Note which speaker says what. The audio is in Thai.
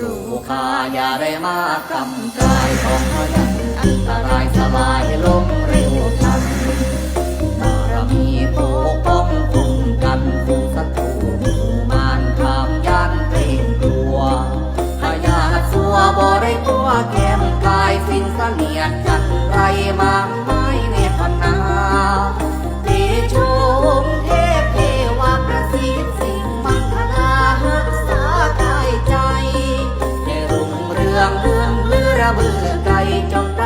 Speaker 1: รู้ค่าอย่าได้มากกำไรของ ลื้องหรือระเบือไก่จง